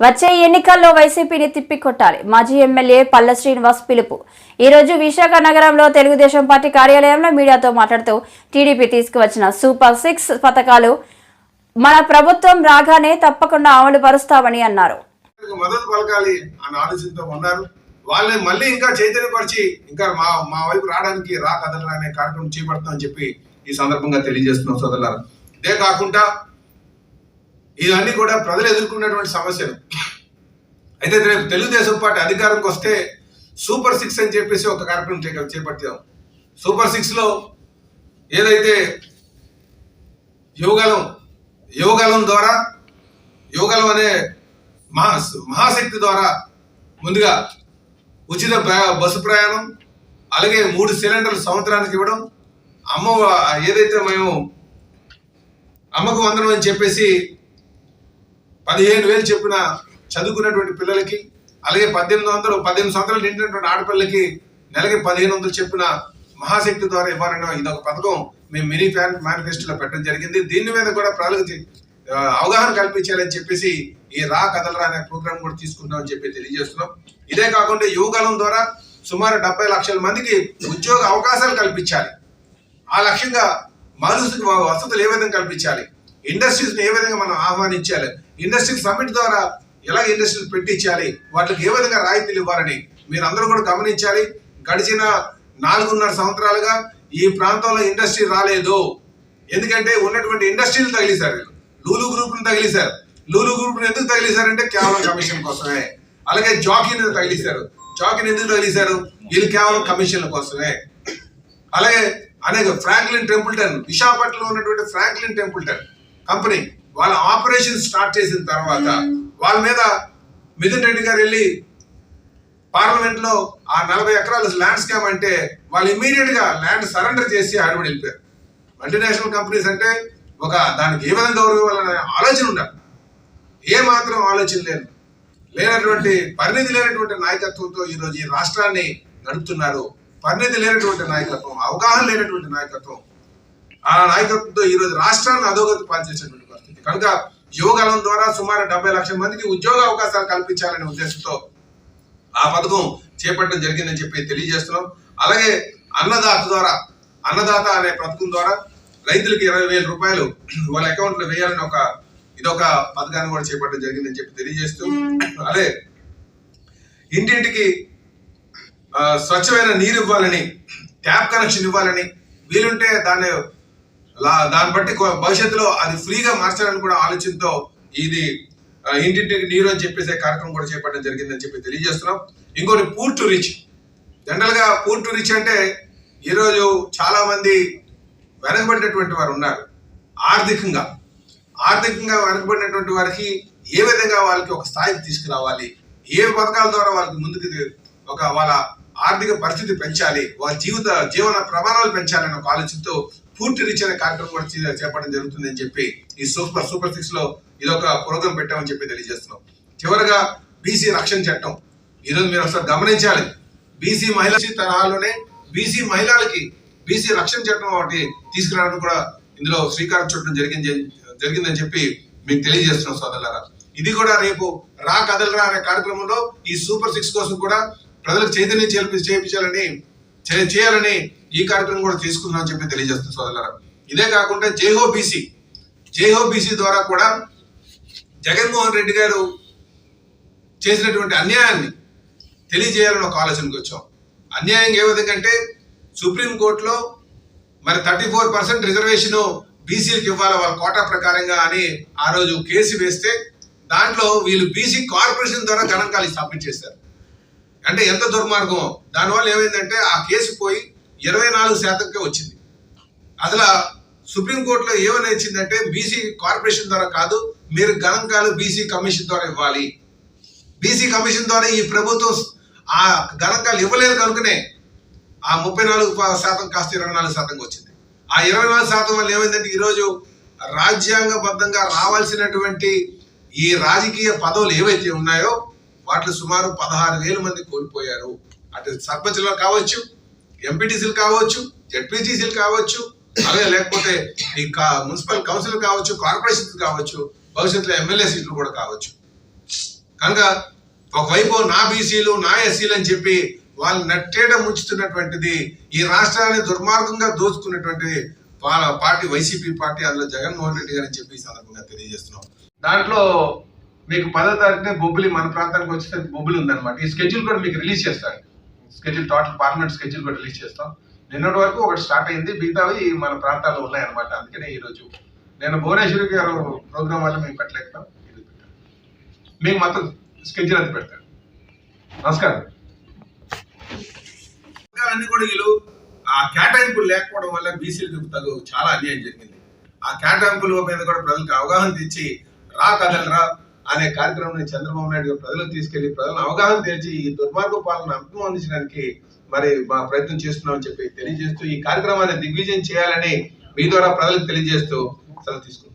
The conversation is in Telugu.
వచ్చే ఎన్నికల్లో వైసీపీని తిప్పికొట్టాలి. మాజీ ఎమ్మెల్యే పల్ల శ్రీనివాస్ పిలుపు. ఈరోజు విశాఖ నగరంలో తెలుగుదేశం పార్టీ కార్యాలయంలో మీడియాతో మాట్లాడుతూ టీడీపీ తీసుకువచ్చిన సూపర్ సిక్స్ పథకాలు మన ప్రభుత్వం రాగానే తప్పకుండా అమలు పరుస్తామని అన్నారు. మద్దతు పలకాలి అన్న ఆలోచనతో ఉన్నారు. వాళ్ళని మళ్ళీ ఇంకా చైతన్యపరిచి ఇంకా మా మా వైపు రావడానికి రా కథలు అనే కార్యక్రమం చేపడతామని చెప్పి ఈ సందర్భంగా తెలియజేస్తున్నాం సోదరులారా. ఇదే కాకుండా ఇవన్నీ కూడా ప్రజలు ఎదుర్కొన్నటువంటి సమస్యలు. అయితే రేపు తెలుగుదేశం పార్టీ అధికారంకి వస్తే సూపర్ సిక్స్ అని చెప్పేసి ఒక కార్యక్రమం చేపట్టాం సూపర్ సిక్స్లో ఏదైతే యువగలం యువగలం ద్వారా యువగలం అనే మహా మహాశక్తి ద్వారా ముందుగా ఉచిత బస్సు ప్రయాణం అలాగే మూడు సిలిండర్లు సంవత్సరానికి ఇవ్వడం అమ్మ ఏదైతే మేము అమ్మకు వందనం అని చెప్పేసి పదిహేను వేలు చెప్పిన చదువుకున్నటువంటి పిల్లలకి అలాగే పద్దెనిమిది వందలు పద్దెనిమిది సంవత్సరాలు నిండినటువంటి ఆడపిల్లలకి నెలకి పదిహేను వందలు చెప్పిన మహాశక్తి ద్వారా ఇవ్వాలన్న ఇదొక పథకం మేము మినీ ఫ్యాన్ మేనిఫెస్టోలో పెట్టడం జరిగింది. దీని మీద కూడా ప్రజలకు అవగాహన కల్పించాలని చెప్పేసి ఈ రా కదలరా అనే ప్రోగ్రామ్ కూడా తీసుకుంటామని చెప్పి తెలియజేస్తున్నాం. ఇదే కాకుండా యువకాలం ద్వారా సుమారు డెబ్బై లక్షల మందికి ఉద్యోగ అవకాశాలు కల్పించాలి. ఆ లక్ష్యంగా మనుషులకు వసతులు ఏ విధంగా కల్పించాలి? ఇండస్ట్రీస్ని ఏ విధంగా మనం ఆహ్వానించాలి? ఇండస్ట్రీ సమ్మిట్ ద్వారా ఎలా ఇండస్ట్రీలు పెట్టించాలి? వాటికి ఏ విధంగా రాయితీలు ఇవ్వాలని మీరు అందరూ కూడా గమనించాలి. గడిచిన నాలుగున్నర సంవత్సరాలుగా ఈ ప్రాంతంలో ఇండస్ట్రీ రాలేదు. ఎందుకంటే ఉన్నటువంటి ఇండస్ట్రీలు తగిలిశారు లూలు గ్రూప్ను తగిలిశారు. లూలు గ్రూప్ను ఎందుకు తగిలిశారంటే కేవలం కమిషన్ కోసమే. అలాగే జాకీని తగిలిశారు? జాకీని ఎందుకు తగిలిశారు? వీళ్ళు కేవలం కమిషన్ల కోసమే. అలాగే అనేక ఫ్రాంక్లిన్ టెంపుల్టన్ విశాఖపట్నంలో ఉన్నటువంటి ఫ్రాంక్లిన్ టెంపుల్టన్ కంపెనీ వాళ్ళ ఆపరేషన్ స్టార్ట్ చేసిన తర్వాత వాళ్ళ మీద మిథున్ రెడ్డి గారు వెళ్ళి పార్లమెంట్లో ఆ నలభై ఎకరాలు ల్యాండ్ స్కామ్ అంటే వాళ్ళు ఇమీడియట్గా ల్యాండ్ సరెండర్ చేసి ఆడబడి వెళ్ళిపోయారు. మల్టీనేషనల్ కంపెనీస్ అంటే ఒక దానికి ఏ విధంగా గౌరవం ఇవ్వాలనే ఆలోచన ఉండాలి. ఏ మాత్రం ఆలోచన లేదు లేనటువంటి పరిణితి లేనటువంటి నాయకత్వంతో ఈరోజు ఈ రాష్ట్రాన్ని నడుపుతున్నారు. పరిణితి లేనటువంటి నాయకత్వం అవగాహన లేనటువంటి నాయకత్వం. ఆ నాయకత్వంతో ఈరోజు రాష్ట్రాన్ని అధోగతి పాల్చేసినటువంటి పరిస్థితి కనుక యువగలం ద్వారా సుమారు డెబ్బై లక్షల మందికి ఉద్యోగ అవకాశాలు కల్పించాలనే ఉద్దేశంతో ఆ పథకం చేపట్టడం జరిగిందని చెప్పి తెలియజేస్తున్నాం. అలాగే అన్నదాత ద్వారా అన్నదాత అనే పథకం ద్వారా రైతులకు ఇరవై వేల రూపాయలు వాళ్ళ అకౌంట్లో వేయాలని ఒక ఇదొక పథకాన్ని కూడా చేపట్టడం జరిగిందని చెప్పి తెలియజేస్తూ అదే ఇంటింటికి స్వచ్ఛమైన నీరు ఇవ్వాలని ట్యాప్ కనెక్షన్ ఇవ్వాలని వీలుంటే దాన్ని దాన్ని బట్టి భవిష్యత్తులో అది ఫ్రీగా మార్చాలని కూడా ఆలోచనతో ఇది ఇంటింటికి నీరు అని చెప్పేసి కార్యక్రమం కూడా చేపట్టడం జరిగిందని చెప్పి తెలియజేస్తున్నాం. ఇంకోటి పూర్ టు రిచ్. జనరల్గా పూర్ టు రిచ్ అంటే ఈరోజు చాలా మంది వెనకబడినటువంటి వారు ఉన్నారు. ఆర్థికంగా. ఆర్థికంగా వెనకబడినటువంటి వారికి ఏ విధంగా వాళ్ళకి ఒక స్థాయికి తీసుకురావాలి? ఏ పథకాల ద్వారా వాళ్ళకి ముందుకు ఒక వాళ్ళ ఆర్థిక పరిస్థితి పెంచాలి? వాళ్ళ జీవిత జీవన ప్రమాణాలు పెంచాలని ఒక ఆలోచనతో పూర్తి రీత్యా కార్యక్రమం కూడా చే- చేపట్టడం జరుగుతుందని చెప్పి ఈ సూపర్ సూపర్ సిక్స్లో ఇదొక ప్రోగ్రామ్ పెట్టామని చెప్పి తెలియజేస్తున్నాం. చివరగా బీసీ రక్షణ చట్టం. ఈరోజు మీరు ఒకసారి గమనించాలి. బీసీ మహిళ తరహాలోనే బీసీ మహిళలకి బీసీ రక్షణ చట్టం ఒకటి తీసుకురావడం కూడా ఇందులో శ్రీకారం చుట్టడం జరిగింది జరిగిందని చెప్పి మీకు తెలియజేస్తున్నాం సోదరులారా. ఇది కూడా రేపు రా కదలరా అనే కార్యక్రమంలో ఈ సూపర్ సిక్స్ కోసం కూడా ప్రజలకు చైతన్యం చేయించాలని చే- చేయాలని ఈ కార్యక్రమం కూడా తీసుకుందాం అని చెప్పి తెలియజేస్తుంది సోదరులారా. ఇదే కాకుండా జేహో బీసీ జేహో బీసీ ద్వారా కూడా జగన్మోహన్ రెడ్డి గారు చేసినటువంటి అన్యాయాన్ని తెలియజేయాలని ఒక ఆలోచనకు వచ్చాం. అన్యాయం ఏ విధంగా అంటే సుప్రీంకోర్టులో మరి థర్టీ ఫోర్ పర్సెంట్ రిజర్వేషన్ బీసీలకు ఇవ్వాలి వాళ్ళ కోటా ప్రకారంగా అని ఆ రోజు కేసు వేస్తే దాంట్లో వీళ్ళు బీసీ కార్పొరేషన్ ద్వారా గణాంకాలు సబ్మిట్ చేశారు అంటే ఎంత దుర్మార్గం దానివల్ల ఏమైందంటే ఆ కేసు పోయి ఇరవై నాలుగు శాతంకే వచ్చింది. అదిలా సుప్రీంకోర్టులో ఏమని వచ్చిందంటే బీసీ కార్పొరేషన్ ద్వారా కాదు మీరు గణాంకాలు బీసీ కమిషన్ ద్వారా ఇవ్వాలి. బీసీ కమిషన్ ద్వారా ఈ ప్రభుత్వం ఆ గణాంకాలు ఇవ్వలేదు కనుకనే ఆ ముప్పై నాలుగు ప- శాతం కాస్త ఇరవై నాలుగు శాతంగా వచ్చింది. ఆ ఇరవై నాలుగు శాతం వల్ల ఏమైందంటే ఈరోజు రాజ్యాంగబద్ధంగా రావాల్సినటువంటి ఈ రాజకీయ పదవులు ఏవైతే ఉన్నాయో వాటిలో సుమారు పదహారు వేల మంది కోల్పోయారు. అటు సర్పంచ్లో కావచ్చు ఎంపీటీసీలు కావచ్చు జడ్పీటీసీలు కావచ్చు అలాగే లేకపోతే ఈ మున్సిపల్ కౌన్సిల్ కావచ్చు కార్పొరేషన్ కావచ్చు భవిష్యత్తులో ఎమ్మెల్యే సీట్లు కూడా కావచ్చు. కనుక ఒకవైపు నా బీసీలు నా ఎస్సీలు అని చెప్పి వాళ్ళు నట్టేట ముంచుతున్నటువంటిది ఈ రాష్ట్రాన్ని దుర్మార్గంగా దోచుకున్నటువంటి వాళ్ళ పార్టీ వైసీపీ పార్టీ అందులో జగన్మోహన్ రెడ్డి గారు అని చెప్పి ఈ సందర్భంగా తెలియజేస్తున్నాం. దాంట్లో మీకు పదో తారీఖునే బొబ్బులి మన ప్రాంతానికి వచ్చేసరికి బొబ్బులి ఉందన్నమాట. ఈ స్కెడ్యూల్ కూడా మీకు రిలీజ్ చేస్తారు. స్కెడ్యూల్ టోటల్ పార్లమెంట్ స్కెడ్యూల్ కూడా రిలీజ్ చేస్తాం. నిన్నటి వరకు ఒకటి స్టార్ట్ అయింది. మిగతావి మన ప్రాంతాల్లో ఉన్నాయన్నమాట. అందుకనే ఈ రోజు నేను భువనేశ్వరి గారు ప్రోగ్రామ్ వల్ల మేము పెట్టలేకపోతాం ఇది పెట్టాను మీకు మొత్తం స్కెడ్యూల్ అది పెడతాను. నమస్కారం. అన్ని కూడా వీళ్ళు ఆ కేటాయింపులు లేకపోవడం వల్ల బీసీలకు తగు చాలా అన్యాయం జరిగింది. ఆ కేటాయింపుల మీద కూడా ప్రజలకు అవగాహన తెచ్చి రా కదలరా అనే కార్యక్రమం చంద్రబాబు నాయుడు గారు ప్రజలకు తీసుకెళ్ళి ప్రజలను అవగాహన తెరిచి ఈ దుర్మార్గ పాలన అంతం అందించడానికి మరి మా ప్రయత్నం చేస్తున్నామని చెప్పి తెలియజేస్తూ ఈ కార్యక్రమాన్ని దిగ్విజయం చేయాలని మీ ద్వారా ప్రజలకు తెలియజేస్తూ సెలవు తీసుకుంటున్నాం.